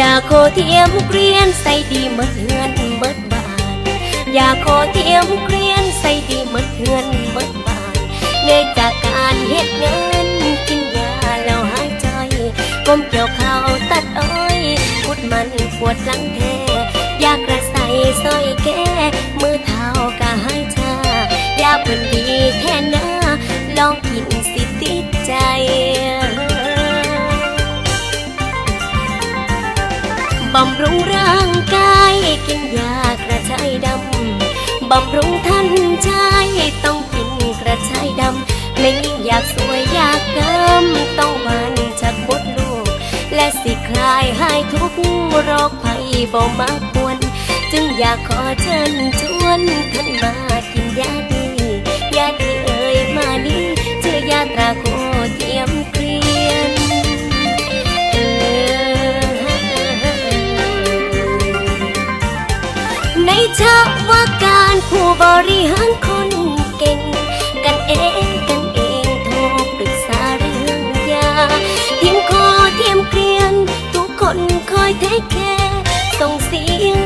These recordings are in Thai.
ยาโคเทียมเกรียนใส่ดีเมื่อเฮือนเบิดบานยาโคเทียมเกรียนใส่ดีเมื่อเฮือนเบิดบานเนื่อจากการเฮ็ดงานกินยาแล้วหายใจก้มเกี่ยวข้าวตัดอ้อยพุดมันปวดหลังแท้ยากระใสซอยแก้มือเท้ากะหายชายาเพิ่นดีแท้นะลองกินสิติดใจ บำรุงร่างกายกินยากระชายดำ บำรุงท่านชายต้องกินกระชายดำไม่ยิ่งอยากสวยอยากงามต้องหวานจากบดลูก และสิคลายหายทุกโรคภัยบ่มาควร จึงอยากขอเชิญชวนท่านมากินยาดียาดี ทีมคอเทียมเกลียน ทุกคนคอยเทคแคร์ส่งเสียง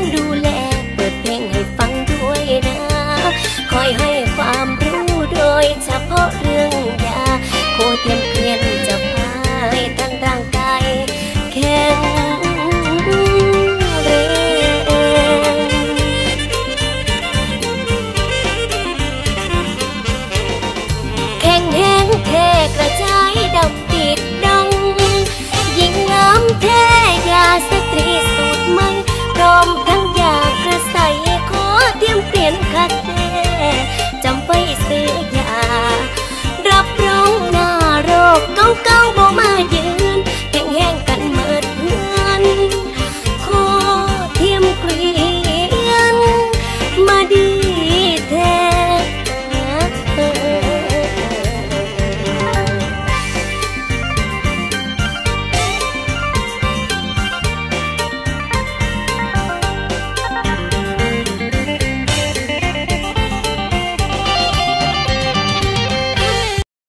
ำไ